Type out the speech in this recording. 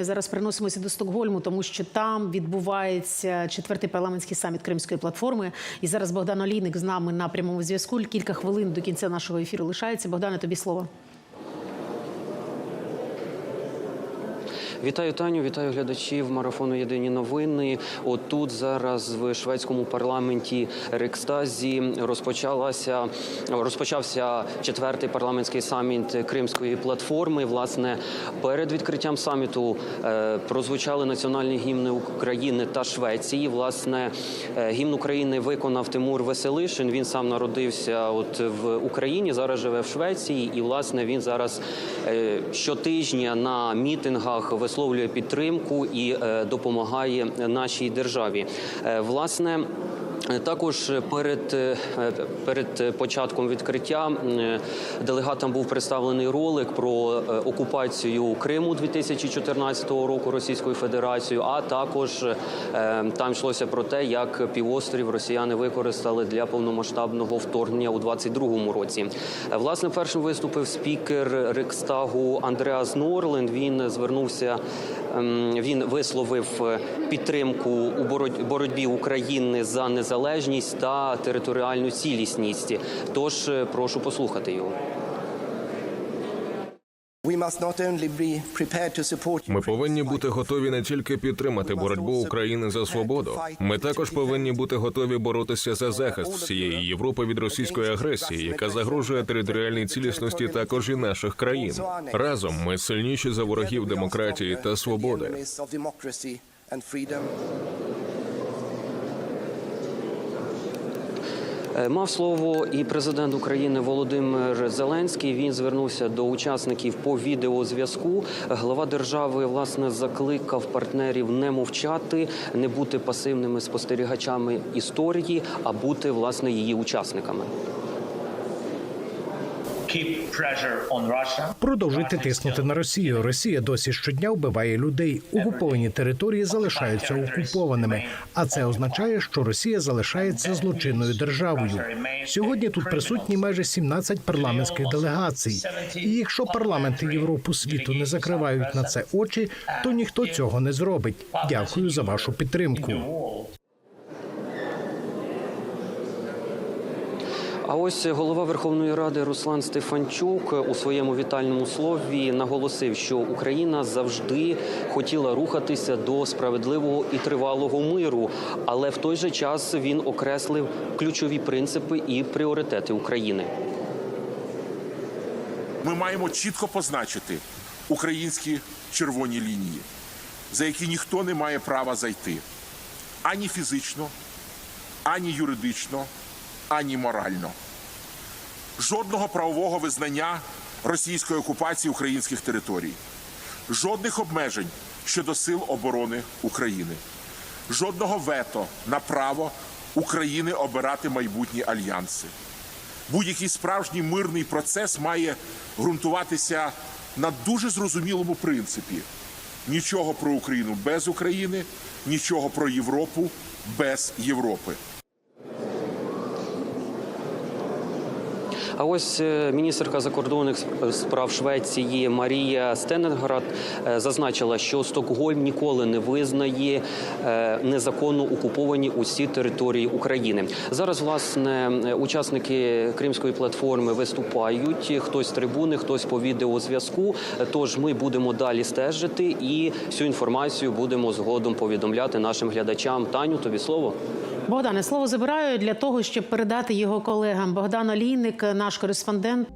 Зараз переносимося до Стокгольму, тому що там відбувається четвертий парламентський саміт Кримської платформи. І зараз Богдан Олійник з нами на прямому зв'язку. Кілька хвилин до кінця нашого ефіру лишається. Богдане, тобі слово. Вітаю Таню, вітаю глядачів марафону Єдині новини. Отут зараз в шведському парламенті Рекстазі розпочалася розпочався четвертий парламентський саміт Кримської платформи. Власне, перед відкриттям саміту е, прозвучали національні гімни України та Швеції. Власне, е, гімн України виконав Тимур Веселишин. Він сам народився в Україні, зараз живе в Швеції, і власне він зараз е, щотижня на мітингах висловлює підтримку і е, допомагає нашій державі. Е, Власне. Також перед, е, перед початком відкриття е, делегатам був представлений ролик про е, окупацію Криму 2014 року Російською Федерацією, а також там йшлося про те, як півострів росіяни використали для повномасштабного вторгнення у 2022 році. Власне, першим виступив спікер Рекстагу Андреас Норленд. Він звернувся. Ем, Він висловив е, підтримку у бороть- боротьбі України за незалежність та територіальну цілісність. Тож е, прошу послухати його. Ми повинні бути готові не тільки підтримати боротьбу України за свободу. Ми також повинні бути готові боротися за захист всієї Європи від російської агресії, яка загрожує територіальній цілісності також і наших країн. Разом ми сильніші за ворогів демократії та свободи. Мав слово і президент України Володимир Зеленський. Він звернувся до учасників по відеозв'язку. Глава держави власне закликав партнерів не мовчати, не бути пасивними спостерігачами історії, а бути власне її учасниками. Продовжуйте тиснути на Росію. Росія досі щодня вбиває людей. Окуповані території залишаються окупованими. А це означає, що Росія залишається злочинною державою. Сьогодні тут присутні майже 17 парламентських делегацій. І якщо парламенти Європи світу не закривають на це очі, то ніхто цього не зробить. Дякую за вашу підтримку. А ось голова Верховної Ради Руслан Стефанчук у своєму вітальному слові наголосив, що Україна завжди хотіла рухатися до справедливого і тривалого миру, але в той же час він окреслив ключові принципи і пріоритети України. Ми маємо чітко позначити українські червоні лінії, за які ніхто не має права зайти ані фізично, ані юридично, ані морально. Жодного правового визнання російської окупації українських територій, жодних обмежень щодо сил оборони України, жодного вето на право України обирати майбутні альянси. Будь-який справжній мирний процес має ґрунтуватися на дуже зрозумілому принципі: нічого про Україну без України, нічого про Європу без Європи. А ось е, міністерка закордонних справ Швеції Марія Стененград е, зазначила, що Стокгольм ніколи не визнає е, незаконно окуповані усі території України. Зараз власне учасники Кримської платформи виступають. Хтось з трибуни, хтось по відеозв'язку. Тож ми будемо далі стежити і всю інформацію будемо згодом повідомляти нашим глядачам. Таню, тобі слово. Богдане, слово забираю для того, щоб передати його колегам. Богдан Олійник, наш кореспондент.